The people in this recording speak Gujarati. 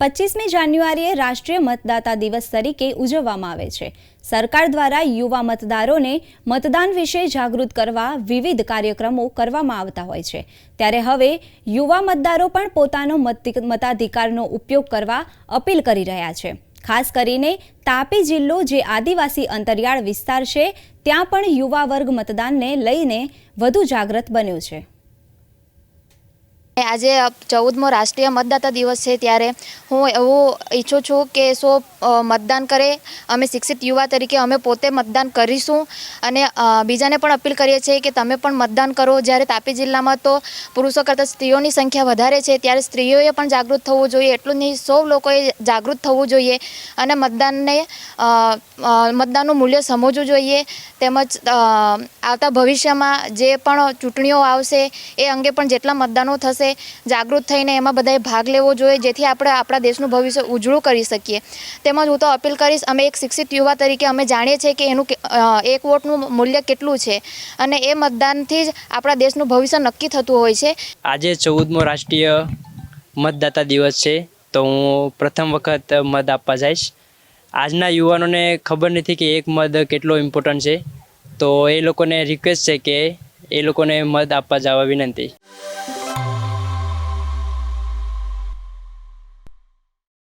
પચીસમી જાન્યુઆરીએ રાષ્ટ્રીય મતદાતા દિવસ તરીકે ઉજવવામાં આવે છે. સરકાર દ્વારા યુવા મતદારોને મતદાન વિશે જાગૃત કરવા વિવિધ કાર્યક્રમો કરવામાં આવતા હોય છે. ત્યારે હવે યુવા મતદારો પણ પોતાનો મત- મતાધિકારનો ઉપયોગ કરવા અપીલ કરી રહ્યા છે. ખાસ કરીને તાપી જિલ્લો જે આદિવાસી અંતરિયાળ વિસ્તાર છે, ત્યાં પણ યુવા વર્ગ મતદાનને લઈને વધુ જાગૃત બન્યો છે. આજે ચૌદમો રાષ્ટ્રીય મતદાતા દિવસ છે ત્યારે હું એવું ઈચ્છું છું કે સો મતદાન કરે, અમે શિક્ષિત યુવા તરીકે અમે પોતે મતદાન કરીશું. અને બીજાને પણ અપીલ કરીએ છીએ કે તમે પણ મતદાન કરો. જ્યારે તાપી જિલ્લામાં તો પુરુષો કરતાં સ્ત્રીઓની સંખ્યા વધારે છે, ત્યારે સ્ત્રીઓએ પણ જાગૃત થવું જોઈએ. એટલું નહીં, સૌ લોકોએ જાગૃત થવું જોઈએ અને મતદાનને મતદાનનું મૂલ્ય સમજવું જોઈએ. તેમજ આવતા ભવિષ્યમાં જે પણ ચૂંટણીઓ આવશે, એ અંગે પણ જેટલા મતદાનો થશે જાગૃત થઈને એમાં બધાએ ભાગ લેવો જોઈએ, જેથી આપણે આપણા દેશનું ભવિષ્ય ઉજળું કરી શકીએ. તેમજ હું તો અપીલ કરીશ, અમે એક શિક્ષિત યુવા તરીકે અમે જાણીએ છીએ કે એનું એક વોટનું મૂલ્ય કેટલું છે. અને એ મતદાનથી જ આપણા દેશનું ભવિષ્ય નક્કી થતું હોય છે. આજે ચૌદમો રાષ્ટ્રીય મતદાતા દિવસ છે, તો હું પ્રથમ વખત મત આપવા જઈશ. આજના યુવાનોને ખબર નથી કે એક મત કેટલો ઇમ્પોર્ટન્ટ છે. તો એ લોકોને રિક્વેસ્ટ છે કે એ લોકોને મત આપવા જવા વિનંતી.